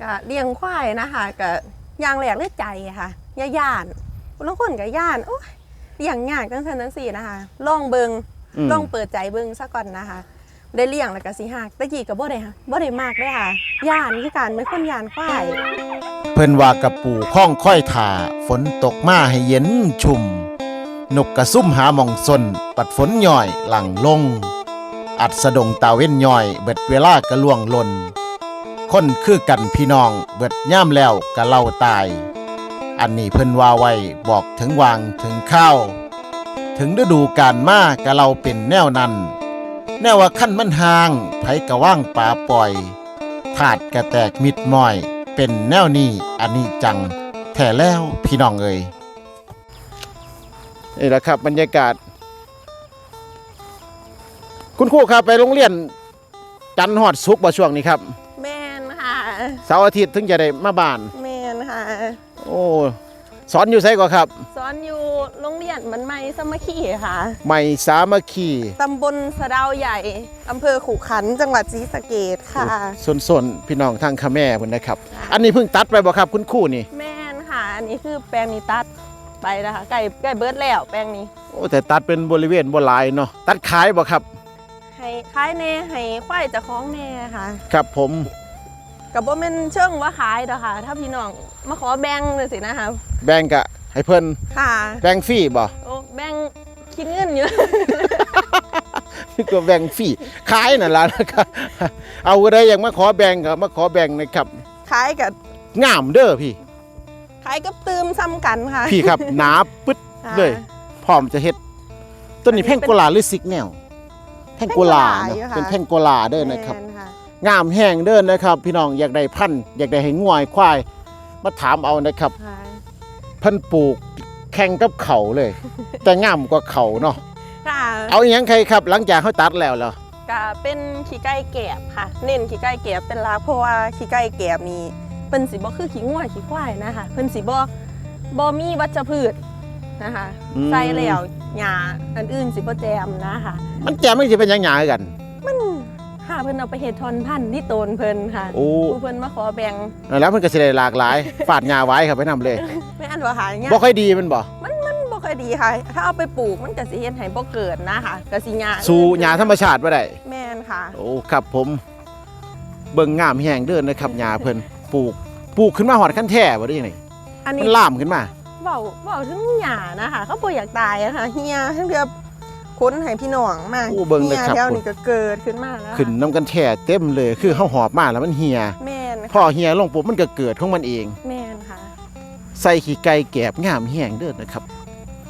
ก็เลี้ยงควายนะคะก็อย่างแรกเลยใจค่ะอย่าย่านบางคนก็ย่านโอ้ยเลี้ยงยากจังซั่นจังซี่นะคะลองเบิงอืมลองเปิดใจเบิงซะก่อนนะคะ ได้เลี้ยงแล้วก็สิหักตะกี้ก็บ่ได้ค่ะบ่ได้มากเด้อค่ะย่านคือกันเป็นคนย่านควายเพิ่นว่ากับปู่ข้องค่อยถ่าฝนตกมาให้เย็นชุ่มนกกระซุ่มหาหมองซนปัดฝนย่อยหลังลง อัดสะดงตาเว้นย่อย เบิดเวลากระล่วงลน คนคือกันพี่น้องเบิดย่ามแล้วกะเล่าตาย อันนี้เพิ่นว่าไว้บอกถึงวางถึงข้าว ถึงฤดูการมากะเราเป็นแนวนั้น แนวว่าขั้นมันห่างไผกะว่างป่าปล่อยถาดกระแตกมิดมอย เป็นแนวนี้อันนี้จังแท้แล้วพี่น้องเอ่ยนี่แหละครับบรรยากาศ คุณครูครับไปโรงเรียนจันทร์ฮอดสุกร์บ่ช่วงนี้ครับ เสาร์อาทิตย์ถึงจะได้มาบ้าน แม่นค่ะ โอ้สอนอยู่ไสก่อครับ สอนอยู่โรงเรียนบันไม้สามัคคีค่ะ ใหม่สามัคคีตำบลสะเดาวใหญ่ อำเภอขู่ขัน จังหวัดศรีสะเกดค่ะ ส่วนส่วนๆพี่น้องทางคาแม่พุ่นนะครับ อันนี้เพิ่งตัดไปบ่ครับคุณครูนี่ แม่นค่ะ อันนี้คือแปลงนี้ตัดไปนะคะไก่ไก่เบิร์ดแล้วแปลงนี้ โอ้แต่ตัดเป็นบริเวณบ่หลายเนาะตัดขายบ่ครับ ให้ขายแน่ให้ควายเจะคล้าของแน่ค่ะ ครับผม กับว่าเป็นเชิงว่าขายดอกค่ะ ถ้าพี่น้องมาขอแบ่งเลยสินะคะแบ่งกะให้เพิ่นค่ะแบ่งฟรีบ่โอ้แบ่งคิดเงินอยู่ก็แบ่งฟรีขายนั่นล่ะนะครับเอาก็ได้ยังมาขอแบ่งก็มาขอแบ่งนะครับขายกับงามเด้อพี่ ขายกับตืมซ้ำกันค่ะพี่ครับหนาปึ๊ดค่ะ เลยพร้อมจะเฮ็ดต้นนี้อันนี้แพ่งโกลาหรือซิกแนวแพ่งโกลาแพ่งโกลาอยู่เนาะค่ะเป็นแพ่งโกลาเด้อนะครับ แม่ค่ะ งามแห้งเด้อนะครับ พี่น้องอยากได้พันธุ์อยากได้ให้ง่วยควาย มาถามเอานะครับค่ะเพิ่นปลูกแข่งกับเขาเลย แต่งามกว่าเขาเนาะค่ะเอาอหยังใครครับ หลังจากเขาตัดแล้วเหรอก็เป็นขี้ไก่แกบค่ะ เน้นขี้ไก่แกบเป็นหลักเพราะว่าขี้ไก่แกบนี่เพิ่นสิบ่คือขี้ง่วยขี้ควายนะคะเพิ่นสิบ่บ่มีวัชพืชนะคะอืมใส่แล้วหญ้าอันอื่นสิบ่แจมนะคะ มันแจไม่ใช่เป็นหยังหยากัน มันหาเพิ่นเอาไปเฮ็ดทอนพันธุ์ที่โตนเพิ่นค่ะโอ้ผู้เพิ่นมาขอแบ่งแล้วมันก็สิได้หลากหลาย ฝาดหญ้าไว้ครับไปนำเลยไม่อันว่าหาเนี่ยบ่ค่อยดีแมันบ่มันมันบ่ค่อยดีค่ะ ถ้าเอาไปปลูกมันก็สิเฮ็ดให้บ่เกิดนะคะก็สิหญ้าสู่หญ้าธรรมชาติบ่ได้แม่นค่ะ โอ้ครับผมเบิ่งงามแห้งเด้อนะครับหญ้าเพิ่นปลูกปลูกขึ้นมาหอดขั้นแท้บ่ได้ยังไงอันมันี้นล่ามขึ้นมาเว้าเว้าถึงหญ้านะคะเขาบ่อยากตายอะค่ะเฮียทั้งเดือ ค้นให้พี่น้องมาโอ้เบิ่งเลยฮียครับ แถวนี้ก็เกิดขึ้นมาแล้วขึ้นน้ำกันแท้เต็มเลย คือเฮาหอบมาแล้วมันเหียแม่นพอค่ะเหียลงปุ๊บมันก็เกิดของมันเอง แม่นค่ะ ใส่ขี้ไก่แกบงามแห้งเด้อนะครับ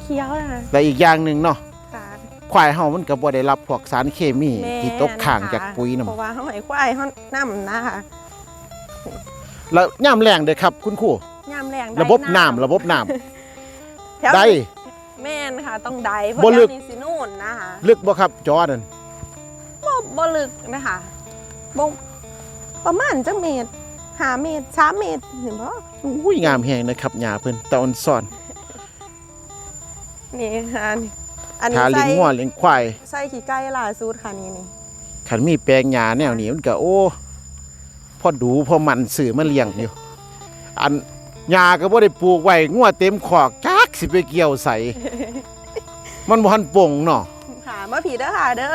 เคี้ยวนะคะแต่อีกอย่างหนึ่งเนาะค่ะควายเฮามันก็บ่ได้รับพวกสารเคมีแม่นที่ตกค้างค่ะจากปุ๋ยนํเพราะว่าเฮาให้ควายเฮานํนะคะแล้วย่ามแรงเด้อครับ คุณครูยามแรงระบบน้ำระบบน้ำแถวได้นี้ แม่นค่ะต้องได้เพราะบ่ลึกแถวนี้สินู่นนะคะลึกบ่ครับจอนั่นบ่บ่ลึกนะคะบ่ประมาณจักเมตรห้าเมตรสามเมตรนี่บ่อุ้ยงามแห้งนะครับหญ้าเพิ่นตะออนซ่อนนี่ค่ะนี่อันนี้ทาเลิใส่งงัวเลี้ยงควายใส่ขี้ไก่ล่าสุดค่ะนี่นี่คันมีแปลงหญ้าแนวนี้มันก็โอ้พอดูพอมันสื่อมาเลี้ยงอยู่ อันหญ้าก็บ่ได้ปลูกไว้งัวเต็มขอกจั กสิไปเกี่ยวใส่ มันบ่ทันโป่งเนาะค่ะมาผีเด้อค่ะเด้อ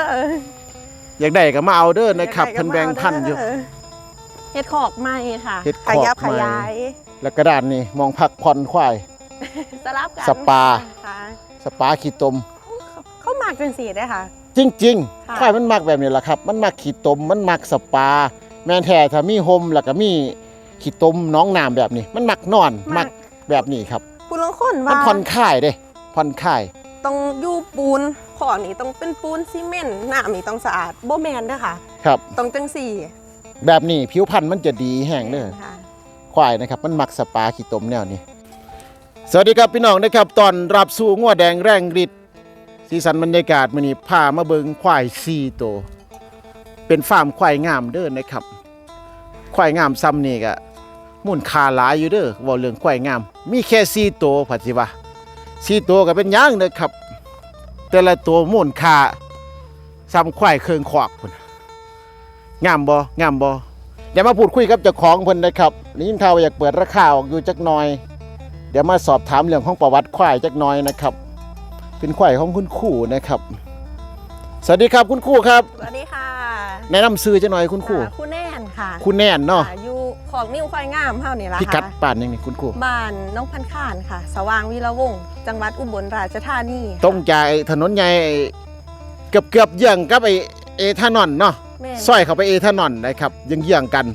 อยากได้ก็มาเอาเด้อนะครับอยากได้เพิ่นแบ่งพันธุ์อยู่ก็มาเด้เฮ็ดขอกใหม่ค่ะเฮ็ดขขอกยับใหม่ขยายแล้วก็ด้านนี้มองพักผ่อนควายสลับกันสปาค่ะสปาขี้ตม เขาเข้ามากเป็นสีได้ค่ะ จริงค่ะๆควายมันมักแบบนี้แหละครับ มันมักขี้ตม มันมักสปา แม่นแท้ถ้ามีโฮมแล้วก็มีขี้ตมน้องน้ำแบบนี้ มันมักนอนมักแบบนี้ครับ ผู้ลางคนมันว่าผ่อนคลายเด้ผ่อนคลาย ต้องอยู่ปูนขอนี่ต้องเป็นปูนซีเมนต์น้ำนี่ต้องสะอาดบ่แมนเด้อค่ะครับ ต้องจังสี่แบบนี้ผิวพรรณมันจะดีแห้งเด้อ ค่ะ ควายนะครับมันมักสปาขี้ตมแนวนี้ สวัสดีครับพี่น้องนะครับตอนรับสู่งัวแดงแรงฤทธิ์สีสันบรรยากาศมื้อนี้พามาเบิงควาย4ตัวเป็นฟาร์มควายงามเด้อนะครับควายงามซ้ำนี่ก็ มูลค่าหลายอยู่เด้อเว้าเรื่องควายงาม มีแค่4ตัวพัดสิว่า4ตัวก็เป็นหยังเด้อครับ แต่ละตัวมูลค่าซ้ำควายเครื่องขวากพุ่นงามบ่งามบ่เดี๋ยวมาพูดคุยกับเจ้าของเพิ่นนะครับนี่ยินข่าวว่าอยากเปิดราคาออกอยู่จักหน่อย เดี๋ยวมาสอบถามเรื่องของประวัติควายจักหน่อยนะครับ เป็นควายของคุณครู่นะครับ สวัสดีครับคุณครู่ครับ สวัสดีค่ะ แนะนำซื้อจักหน่อยคุณครู่อ่าคุณแน่นค่ะคุณแน่นเนาะอ่อยู่ ของนิ้วควายงามเท่านี่ละพิกัดค่ะป่านยังนี่คุณครู่บ้านน้องพันข้านค่ะ สว่างวีระวงศ์จังหวัดอุบลราชธานีตรงจากไอ้ถนนใหญ่ไอ้เกือบเกือบๆเยื่องกับไอ้เอทานอนเนาะ แม่นซอยเข้าไปเอทานอนนะครับยังเยื่องๆกัน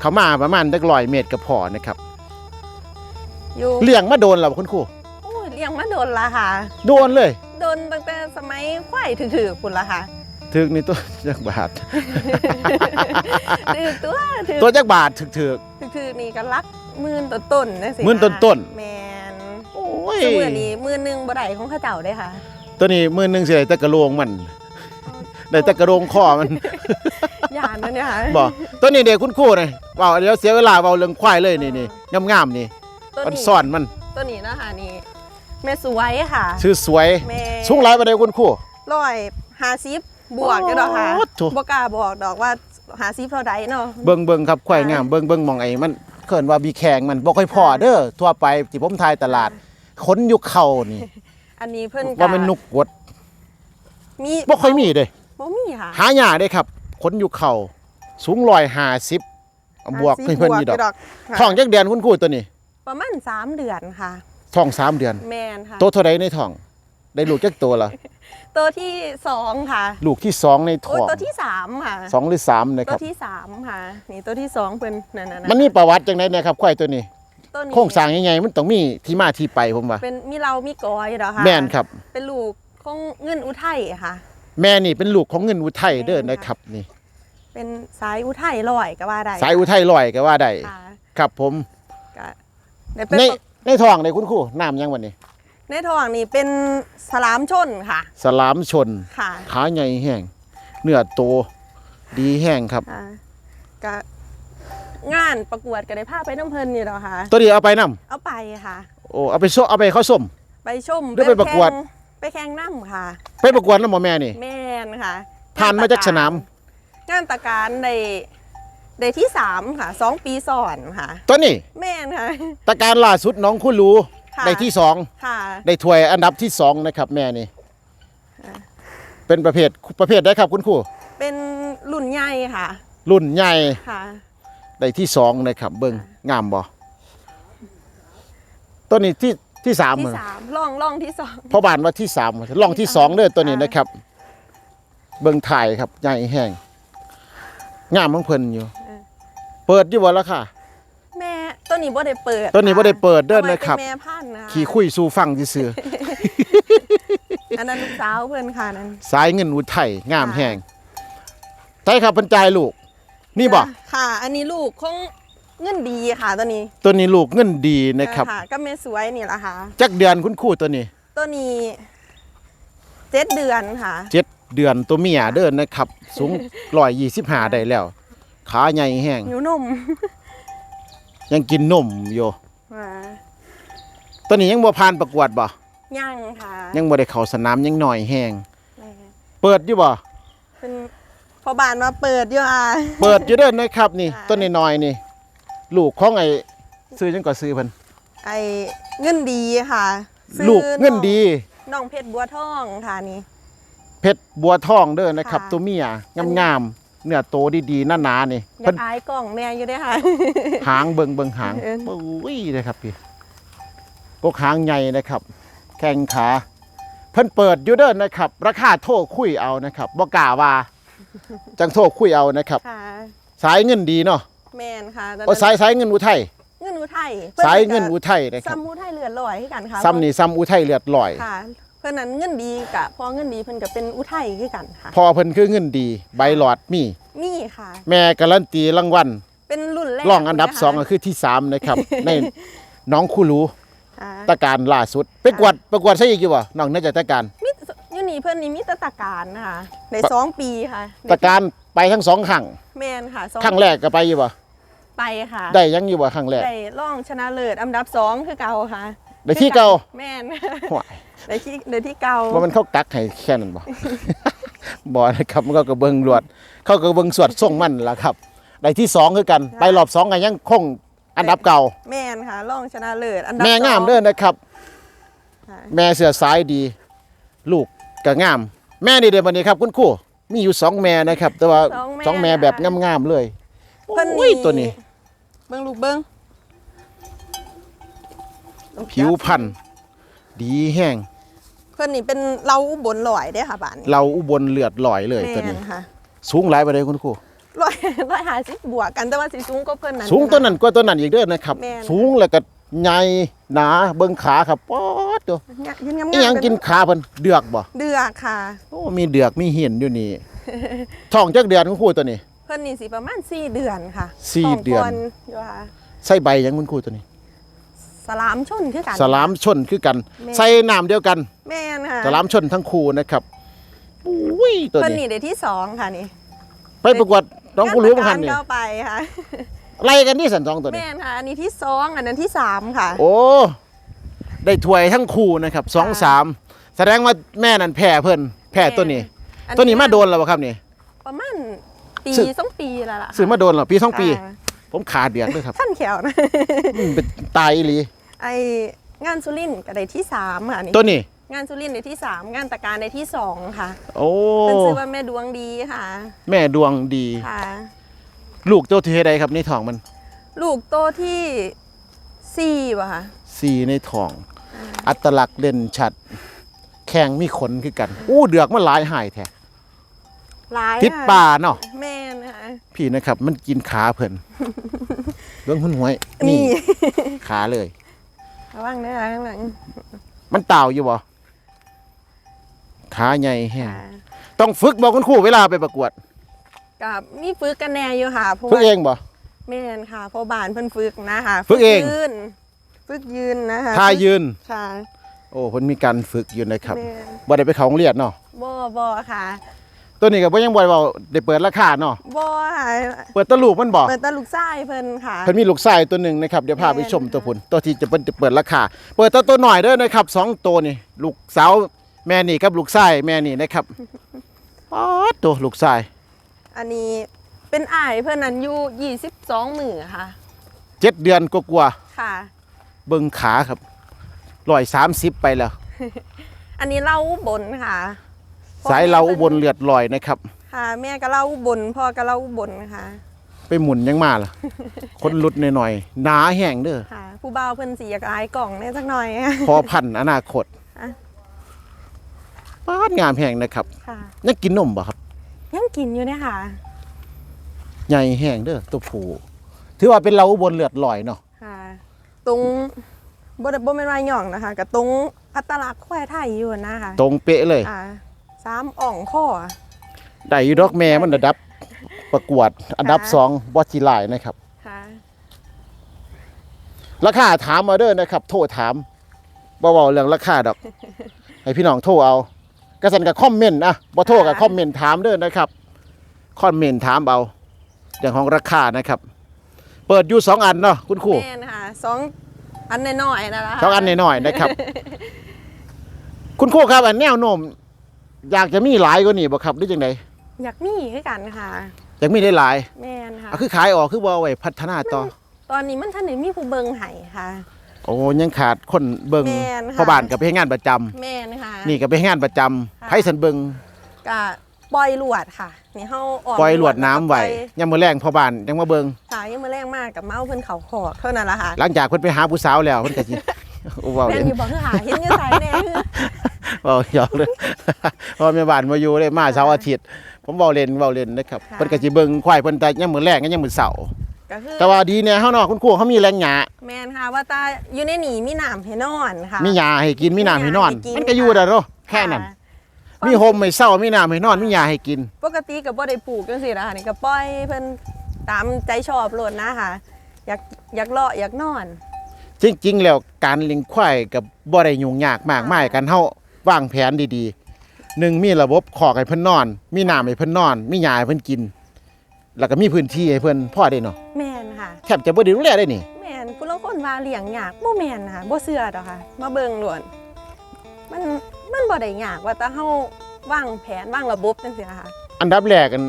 เขามาประมาณดักลอยเมตรกับพอนะครับอยู่เลี้ยงมาโดนแล้วคุณครูโอ้ยเลี้ยงมาโดนละค่ะ โดนเลย โดนตั้งแต่สมัยควายถือๆคุณละค่ะ ถึกนี่ตัวจักบาท ถือตัวถือตัวจักบาทถึกถึก ถือๆนี่ก็รักหมื่นต้นๆนะสิหมื่นต้นๆ แมนโอ้ยสมือนี้หมื่นหนึ่งบ่ได้ของเข้าเจ้าได้ค่ะ ตัวนี้มือหนึงสิได้แต่กระโหลงมัน ได้แต่กระโหลงคอมัน ยานนั่นเนี่ยค่ะบอกตัวนี้เด็กคุณครูนะเว้าเดี๋ยวเสียเวลาเว้าเรื่องควายเลยนี่นี่งามๆนี่ตัวมันนี้ซ่อนมันตัวนี้นะคะนี่แม่สวยค่ะชื่อสวยแม่สูงหลายปานใดคุณครูร้อยห้าสิบ บวกอยู่ดอกค่ะโอ้โถ บ่กล้าบอกดอกว่าหาสิบเท่าใดเนาะ เบิ่งเบิ่งครับควายงามเบิ่งเบิ่งหมองไอ้มันเขินว่าบีแข็งมันบ่ค่อยพอเด้อทั่วไปที่ผมทายตลาดขนอยู่เข่านี่อันนี้เพิ่นก็ว่ามันนุกกดมีบ่ค่อยมีเด้บ่มีค่ะหายากเด้ครับขนอยู่เข่าสูง150เอาบวก50ให้เพิ่นอยู่ดอกค่ะท้องจักเดือนคุณครูตัวนี้ประมาณสามเดือนค่ะท้องสามเดือน แมนค่ะ โตเท่าใดในท้อง ได้ลูกจักตัวละตัวที่สองค่ะลูกที่สองในท้โอ้ยองตัวที่สามค่ะ สองหรือสามนะคตัวรับ ที่สามค่ะ นี่ตัวที่สองเพิ่นนั่นๆๆมันมีประวัติจังไดเนี่ยครับควายตัวนี้ ตัวนี้โครงสร้างยังไงมันต้องมีที่มาที่ไปผมว่า เป็นมีเรามีกอยเหรอคะแม่นครับ เป็นลูกของเงินอุทัยค่ะ แม่นี่เป็นลูกของเงินอุทัยเด้อนะครับนี่ เป็นสายอุทัยลอยก็ว่าได้สายอุทัยลอยก็ว่าได้ค่ะครับผม ก็ได้เป็นในปกในท้องในคุณครูน้ำยังวันนี้ ในท้องนี่เป็นสลามชนค่ะ สลามชน ค่ะขาใหญ่แห้งเนื้อโตดีแห้งครับค่ะก็งานประกวดก็ได้พาไปน้ำเพลินอยู่หรอคะตัวนี้เอาไปนํเอาไปค่ะ โอ้เอาไปโซเอาไปเข้าส้ม ไปชมหรือไปประกวด แข่งไปแข่งน้ำค่ะ ไปประกวดแล้วหมอแม่นี่ แม่นค่ะผ่านมาจากสนาม งานตะการในในที่สามค่ะสองปีสอนค่ะ ตัวนี้แม่นค่ะ ตะการล่าสุดน้องคุณรู้ ค่ะ ได้ที่สองค่ะ ได้ถ้วยอันดับที่สองนะครับ แม่นี่ค่ะ เป็นประเภทประเภทได้ครับคุณครูเป็นรุ่นใหญ่ค่ะ รุ่นใหญ่ค่ะ ได้ที่สองนะครับ เบิ้งงามบ่ตัวนี้ที่ที่สามที่เหรอ สามล่องล่องที่สอง พ่อบานว่าที่สามลองที่สองเด้อตัวนี้นะครับ เบิ้งถ่ายครับใหญ่แห้งงามของเพิ่นอยู่เปิดอยู่บ่ละค่ะแม่ ตัวนี้บ่ได้เปิดตัวนี้บ่ได้เปิดเด้ออาไว้นะครับเป็นแม่พันธุ์นะคะขี่คุยสู่ฟังซื่ออันนั้นลูกสาวเพื่อนค่ะนั้นๆสายเงินอุทัยงามแห้งใช่ครับเพิ่นจ่ายลูก นี่บ่ค่ะ อันนี้ลูกของเงินดีค่ะตัวนี้ตัวนี้ลูกเงินดีนะครับเออก็แม่สวยนี่แหละค่ะ จักเดือนคุณครูตัวนี้ ตัวนี้เจ็ดเดือนค่ะ เจ็ดเดือนตัวเมียเด้อนนะครับ สูงร้อยยี่สิบห้าได้แล้ว ขาใหญ่แห้งหิวนม ยังกินนมอยู่อ่าตัวนี้ยังบ่ผ่านประกวดบ่ย่างค่ะยังบ่ได้เข้าสนามยังหน่อยแห้งแม่เปิดอยู่บ่เป็นพอบานมาเปิดอยู่อะ เปิดอยู่เด้อนนะครับนี่ ค่ะ ต้นน้อยๆนี่ลูกของไอ้ซื้อจังก็ซื้อเพิ่นไอเงินดีค่ะซื้อลูกเงินดี น้องเพชรบัวทองค่ะนี่ เพชรบัวทองเด้อนะครับ ค่ะ ตัวเมียงามๆ เนื้อโตดีๆหนาๆนี่อเพิ่ยานกอายกล่องแม่อยู่เด้อค่ะ หางเบิงเบิงหางเอิ้น ปุ้ยนะครับพี่พวกหางใหญ่นะครับ แข้งขา เพิ่นเปิดอยู่เด้อนะครับ ราคาโทรคุยเอานะครับบ่กล้าว่าจังโทรคุยเอานะครับ ค่ะ สายเงินดีเนาะแมนค่ะโอ้สายสายเงินอุทัยเงินอุทัยสายเงินอุทัยนะครับซ้ำอุทัยเลือดลอยคือกันค่ะซ้ำนี่ซ้ำอุทัยเลือดลอย ค่ะ เพื่อนนั้นเงินดีกะพอเงินดีเพิ่นก็เป็นอุทัยคือกันค่ะ พอเพิ่นคือเงินดี ใบหลอดมี มีค่ะ แม่การันตีรางวัลเป็นรุ่นแรกรองอันดับเลยสองค่ะก็คือที่สามนะครับ ในน้องคูรูค่ะตะการล่าสุดไปกวดประกวดใช่อีกอยู่บ่น้องน่าจะตะการมิตอยู่นี่เพื่อนนี่มีแตตะการนะคะในปะสองปีค่ะตะการไปทั้งสองครั้งแมนค่ะสองครั้งแรกก็ไปอยู่บ่ไปค่ะ ได้ยังอยู่บ่ครั้งแรกได้ร่องชนะเลิศอันดับสองคือเก่าค่ะได้ที่เก่าแมน ห่วยได้ที่ได้ที่เก่าว่ามันเข้ากักให้แค่นั้นบ่ บ่นะครับมันก็กระเบิงรวด เขาก็เบิงสวดส่งมันล่ะครับได้ที่สองคือกันค่ะไปรอบสองกันยังคงอันดับเก่า แม่นค่ะรองชนะเลิศอันดับแม่งามสอเด้อนะครับค่ะแม่เสือสายดี ลูกก็งาม แม่นี่เดี๋ยววันนี้ครับ คุณครูมีอยู่สองแม่นะครับ แต่ว่าสองแม่แบบงามๆเลยเพิ่นโอ้ยตัวนี้ เบิ่งลูกเบิ่งต้องจับผิวพันธุ์ดีแห้ง เพิ่นนี่เป็นเราอุบลลอยเด้อค่ะบ้านนี้เราอุบลเลือดลอยเลยตัวแม่นี้ นค่ะสูงหลายไปเลยคุณครู ร้อยร้อยห้าสิบบวกกันแต่ว่าสิสูงก็เพิ่นนั่นสูงตัวนั้นกว่าตัวนั้นอีกเด้อนะครับ แม่น สูงแล้วก็ใหญ่หนาเบิ่งขาครับป๊อดตัวเนี่ยยืนงามอีหยังกินขาเพิ่นเดือกบ่เดือกค่ะ โอ้มีเดือกมีเห็นอยู่นี่ ท้องจักเดือนคุณครูตัวนี้ เพิ่นนี่สิประมาณ4เดือนค่ะสี่ท้งเดือน ก่อยู่ค่ะใส่ใบหยังคุณครูตัวนี้ สลามชนคือกัน สลามชนคือกัน แม่ ใส่น้ำเดียวกัน แม่นค่ะสลามชนทั้งคู่นะครับอุ้ยตัวเพิ่นนี้นี่ได้ที่สองค่ะนี่ไปประกวดน้องผู้รู้บ้างคันนี่งานประกวดก็ไปค่ะ ไล่กันที่สันสองตัวนี้ แม่นค่ะ อันนี้ที่สองอันนั้นที่สามค่ะ โอ้ ได้ถ้วยทั้งคู่นะครับสองสามแสดงว่าแม่นั่นแพ้เพิ่นแพ้ตัวนี้ อัตัวนี้มาโดนแล้วบ่ครับนี่ ประมาณปีซื้อ สองปีแล้วล่ะซื้อมาโดนเหรอปีสองปีค่ะ ผมขาเดือกด้วยครับท่านแขวนะอืมเป็นตายอีหลีไองานสุรินทร์ก็ได้ที่สามค่ะนี่ตัวนี้ งานสุรินทร์ได้ที่สามงานตะการได้ที่สองค่ะโอ้ เป็นชื่อว่าแม่ดวงดีค่ะแม่ดวงดี ค่ะ ลูกตัวที่ใดครับในท้องมันลูกโตที่สี่ป่ะคะสีในท้อง อัตลักษณ์เด่นชัด แข้งมีขนคือกัน อู้เดือกมันหลายหายแท้หลายติดค่ะป่าเนาะ แม่นะคะ พี่นะครับ มันกินขาเพิ่นเรื่องหุ่นหวย นี่ ขาเลย ระวังนะคะข้างหลังมันเต่าอยู่บ่ขาใหญ่แห้งค่ะต้องฝึกบอกคุณครูเวลาไปประกวดกับมีฝึกกันแน่อยู่ค่ะเพราะฝึกว่าเองบ่ แม่นค่ะเพราะบ้านเพิ่นฝึกนะคะฝึกเอง ยืนฝึกยืนนะคะท่ายืน ค่ะ โอ้เพิ่นมีการฝึกอยู่นะครับแม่น บ่ได้ไปเขาโรงเรียนเนาะบ่บ่ค่ะ ตัวนี้ก็บ่ยังบ่ได้เว้าได้เปิดราคาเนาะบ่ค่ะเปิดตะลูกมันบ่เปิดตาลูกชายเพิ่นค่ะ เพิ่นมีลูกชายตัวหนึ่งนะครับเดี๋ยวพาไปชมแม่นตัวพุ่นตัวที่จะเพิ่นจะเปิดราคาเปิดตัวตัวหน่อยเด้อนะครับสองตัวนี่ลูกสาวแม่นี่กับลูกชายแม่นี่นะครับป๊อดตัวลูกชายอันนี้เป็นอ้ายเพิ่นนั้นอยู่22มื้อค่ะ เจ็ดเดือนกว่าค่ะ ๆเบิ่งขาครับร้อยสามสิบไปแล้ว อันนี้เล่าอุบลค่ะ สายเราอุบนเลือดลอยนะครับ ค่ะ แม่ก็เล่าอุบลพ่อก็เล่าอุบลค่ะ ไปหมุนยังมาล่ะ คนหลุดหน่อยๆหนาแห้งเด้อค่ะ ผู้บ่าวเพิ่นสิอยากอายกล่องแน่สักหน่อยพอพันธุ์อนาคตอะป้าดงามแห้งนะครับค่ะยังกินนมบ่ครับ ยังกินอยู่เนี่ยค่ะ ใหญ่แห้งเด้อตัวผู้ถือว่าเป็นเราอุบนเลือดลอยเนาะค่ะ ตรงบ่ได้บ่แม่นว่าหย่องนะคะกับตรงอัตลักษณ์ควายไทยอยู่นะคะ ตรงเป๊ะเลยอ่า สามอ่องข้อ ได้อยู่ดอกแม่มันระดับประกวด อันดับค่ะสองบอจิไลายนะครับ ค่ะ ราคาถามมาเด้อนะครับ โทรถามบ่เว้าเรื่องราคาดอก ให้พี่น้องโทรเอากระสันกับคอมเมนต์นะบ่โทรกับคอมเมนต์ถามเด้อนะครับคอมเมนต์ถามเอาเรื่องของราคานะครับ เปิดอยู่สองอันเนาะคุณครูแม่นค่ะสองอันน้อยๆนั่นแหละสองอันน้อยๆนะครับ คุณครูครับอันแนวโน้ม อยากจะมีหลายกว่านี้บ่ครับหรือจังไดอยากมีคือกันค่ะ อยากมีได้หลายแม่นค่ะ อะคือขายออกคือบ่เอาไว้พัฒนาต่อ ตอนนี้มันท่านได้มีผู้เบิงไห้ค่ะ โอ้ยังขาดคนเบิงแม่นค่ะ พ่อบ้านกับไปเฮ็ดงานประจำแม่นค่ะ นี่ก็ไปเฮ็ดงานประจำค่ะไผสันเบิงก็ปล่อยลวดค่ะ นี่เฮาออกปล่อยหลวดน้ำไว้ปล่อยยามมื้อแรงพ่อบ้านยังมาเบิงสายยังมาแรงมากกับเมาเพิ่นเขาขอกเท่านั้นละค่ะหลังจากเพิ่นไปหาผู้สาวแล้วเพิ่นก็สิ โอ้เว้าแม่เล่นนอยู่บอกคือหาเห็นอยู่สายแน่คือ เว้าหยอกเลยเพราะแม่บ้านมาอยู่เลยมาเสาร์อาทิตย์ผมเว้าเล่นเว้าเล่นนะครับเพิ่นก็สิเบิ่งควายเพิ่นแต่ยามมื้อแรงกับยามมื้อเช้าร์ก็คือแต่ว่าดีเนี่ยเฮาเนาะคุณครูเขามีแรงหยาแม่นค่ะว่าตาอยู่ในหนีมีน้ำให้นอนค่ะ มีหญ้าให้กินมีน้ำให้นอน มีหญ้าให้กิน มันก็อยู่ได้เนาะแค่นั้นค่ะมีโฮมให้เช้ามีน้ำให้นอนมีหญ้าให้กิน ปกติก็บ่ได้ปลูกจังซี่นะคะนี่ก็ปล่อยเพิ่นตามใจชอบโลดนะคะอยากอยากเลาะอยากนอน จริงๆ แล้วการเลี้ยงควายกับบ่ได้ยุ่งยากมากมายกันเฮา วางแผนดีๆหนึ่งมีระบบขอกให้เพิ่นนอน มีน้ำให้เพิ่นนอน มีหญ้าให้เพิ่นกิน แล้วก็มีพื้นที่ให้เพิ่นพอได้เนาะแม่นค่ะ แทบจะบ่ได้ดูแลได้นี่ แม่นผู้ลางคนว่าเลี้ยงยากบ่แม่นนะคะบ่เชื่อดอกค่ะ มาเบิ่งล้วน มันมันบ่ได้ยากว่าแต่เฮาวางแผนวางระบบจังซี่นะคะอันดับแรกกัน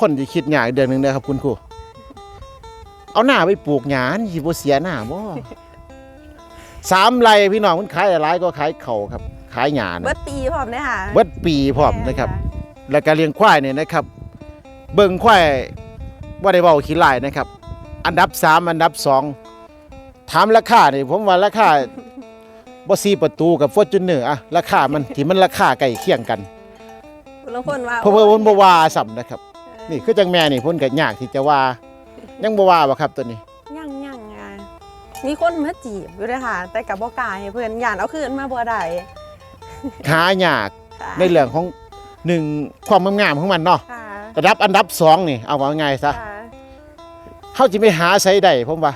คนที่คิดยากเดือนหนึงเด้อครับคุณครูเอาหน้าไปปลูกหญ้านี่สิบ่เสียหน้าบ่ สามไร่พี่น้องมันขายหลายก็ขายเขาวครับ ขายหญ้าเบินะดปีพร้อมเด้อค่ะเบิดปีพร้อมนะครับ แล้วก็เลี้ยงควายเนี่ยนะครับ เบิ่งควายบ่ได้เว้าขี้ลายนะครับ อันดับสามอันดับสองถามราคานี่ผมว่าราคาบ่ซีประตูกับ Fortuner อะราคามันที่มันราคาใกล้เคียงกันคุณละคนว่าเพราะว่ามันบ่ว่าซ้ำนะครับ นี่คือจังแม่นี่เพิ่นก็ยากที่จะว่ายังบ่ว่าบ่ครับตัวนี้ยังยังอะมีคนมาจีบอยู่เด้อค่ะ แต่กับบ่กล้าให้เพิ่นย่านเอาคืนมาบ่ได้ หายากค่ะในเรื่องของหนึ่งความงามของมันเนาะค่ะระดับอันดับสองนี่เอาว่าง่ายซะค่ะเฮาสิไปหาไสได้ผมว่า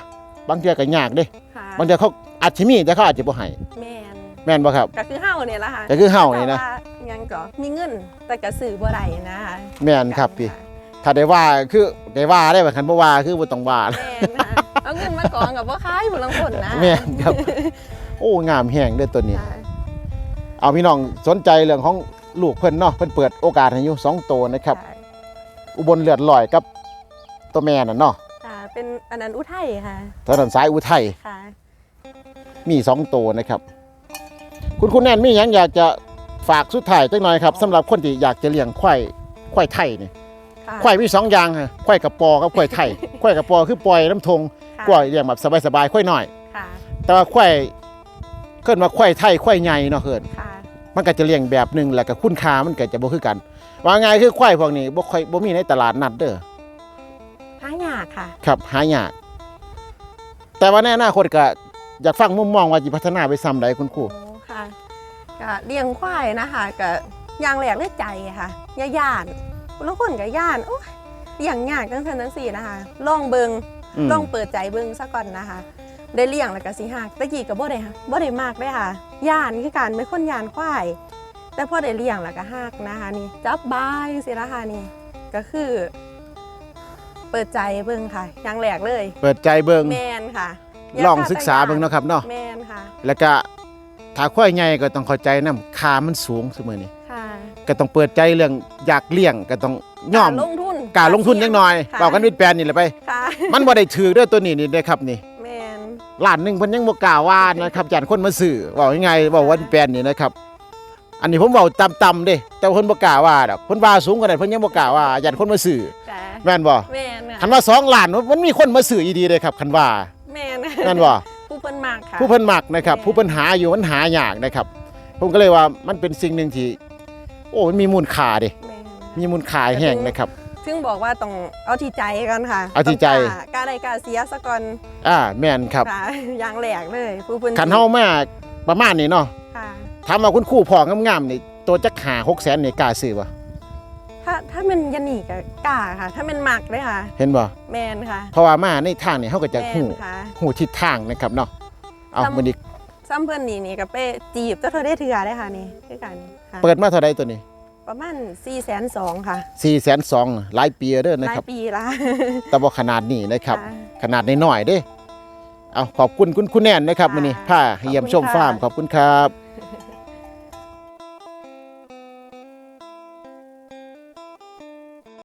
บางเทื่อก็ยากเด้ค่ะบางเทื่อเขาอาจสิมีแต่เขาอาจจะบ่ให้แม่นแม่นบ่ครับ ก็คือเฮาเนี่ยล่ะค่ะก็คือเฮานี่นะ แต่ว่ายังก็มีเงินแต่ก็ซื้อบ่ได้นะคะแม่นครับพี่ถ้าได้ว่าคือได้ว่าได้ว่าคันบ่ว่าคือบ่ต้องว่า แม่นค่ะเอาเงินมากองกับบ่ขายผู้ลังคนนะแม่นครับ โอ้งามแฮงเด้อตัวนี้ ค่ะ เอาพี่น้องสนใจเรื่องของลูกเพิ่นเนาะเพิ่นเปิดโอกาสให้อยู่สองตัวนะครับอุบลเลือดลอยกับตัวแม่น่ะเนาะค่ะเป็นอันนั้นอุทัยค่ะถนนสายอุทัยค่ะมีสองตัวนะครับ คุณคุณแนนมีหยังอยากจะฝากสุดท้ายจังหน่อยครับสำหรับคนที่อยากจะเลี้ยงควายควายไทยนี่ค่ะควายมีสองอย่างฮะควายกับปอกับควายไทย ควายกับปอคือปล่อยน้ำทงค่ะกล้วยเลี้ยงแบบสบายๆควายน้อย ค่ะแต่ว่าควายเกินมาควายไทยควายใหญ่เนาะเกิน ค่ะ มันก็จะเลี้ยงแบบหนึ่งแล้วก็คุณค่ามันก็จะบ่คือกัน ว่าไงายคือควายพวกนี้บ่ค่อยบ่มีในตลาดนัดเด้อหายากค่ะ ครับหายากแต่ว่าในอนาคตก็อยากฟังมุมมองว่าจะพัฒนาไปซ้ำใดคุณครูโอ้ค่ะก็เลี้ยงควายนะคะก็อย่างแรกเลยใจค่ะอย่าย่านผู้ลังคนก็ย่านโอ้ยเลี้ยงยากจังซั่นจังซี่นะคะลองเบิงอืม ลองเปิดใจเบิงซะก่อนนะคะ ได้เลี้ยงแล้วก็สิฮักตะกี้ก็บ่ได้ค่ะบ่ได้มากเลยค่ะย่านคือการเป็นคนย่านควายแต่พอได้เลี้ยงแล้วก็ฮักนะคะนี่จับบายสิละค่ะนี่ก็คือ เปิดใจเบิ่งค่ะอย่างแรกเลย เปิดใจเบิ่งแมนค่ะลองศึกษาเบิ่งเนาะครับเนาะแมนค่ะ แล้วก็ถ้าควายใหญ่ก็ต้องเข้าใจนํค่ามันสูงเสมอนี่ค่ะก็ต้องเปิดใจเรื่องอยากเลี้ยงก็ต้องยอมการลงทุนกล้ารลงทุนจังหน่อยค่ะบอกกันวิดแปลนนี่แหละไปค่ะมันบ่ได้ถือเด้อตัวนี้นี่เด้อครับนี่แมน ล้านหนึงเพิ่นยังบ่กล้าว่านะครับย่านคนมาซื้อเว้ายังไงเว้าวันแปลนนี่นะครับ อันนี้ผมเว้าต่ำๆเด้แต่ว่าเพิ่นบ่กล้าว่าดอกเพิ่นว่าสูงกว่านั้นเพิ่นยังบ่กล้าว่าย่านคนมาซื้อค่ะแม่นบ่แมนค่ะคันว่าสองล้านมันมีคนมาซื้ออีดีเลยครับคันว่าแมนแม่นบ่ผู้เพิ่นมากค่ะ ผู้เพิ่นมักนะครับแม่ผู้เพิ่นหาอยู่มันหายากนะครับ ผมก็เลยว่ามันเป็นสิ่งหนึ่งที่ โอ้มันมีมูลค่าเดิแมนมีมูลค่าแห้งนะครับ ซึ่งบอกว่าต้องเอาที่ใจกันค่ะเอาที่ใจ ต้องกล้ากล้าได้กล้าเสียซะก่อนอ่าแม่นครับค่ะอย่างแรกเลยผู้เพิ่นคันเฮามาประมาณนี้เนาะค่ะ ถามว่าคุณครู่พองามๆนี่ตัวจักหา6แสนนี่กล้าซื้อบ่ถ้าถ้ามันยันหนีก็กล้าค่ะ ถ้ามันมักเลยค่ะ เห็นบ่แมนค่ะเพราะว่ามาในทางนี้เฮาก็จะแมฮู้นค่ะ ฮู้ทิศทางนะครับเนาะเอาซ้ำมื้อนี้ซ้ำเพื่อนนี่นี่กับเป้จีบเจ้าเธอได้เถื่อได้ค่ะนี่คือกันค่ะเปิดมาเท่าใดตัวนี้ ประมาณ4ี่แสนสองค่ะ4แสน2หลายปีเด้อหนะลาคยรับ ปีละ แต่บ่ขนาดนี้นะครับ ค่ะขนาดน้อยๆเด้ เอาขอบคุณคุณคุณแนนนะครับค่ะ มื้อนี้พาให้เยี่ยมชมขอบคุณค่ะฟาร์มขอบคุณครับ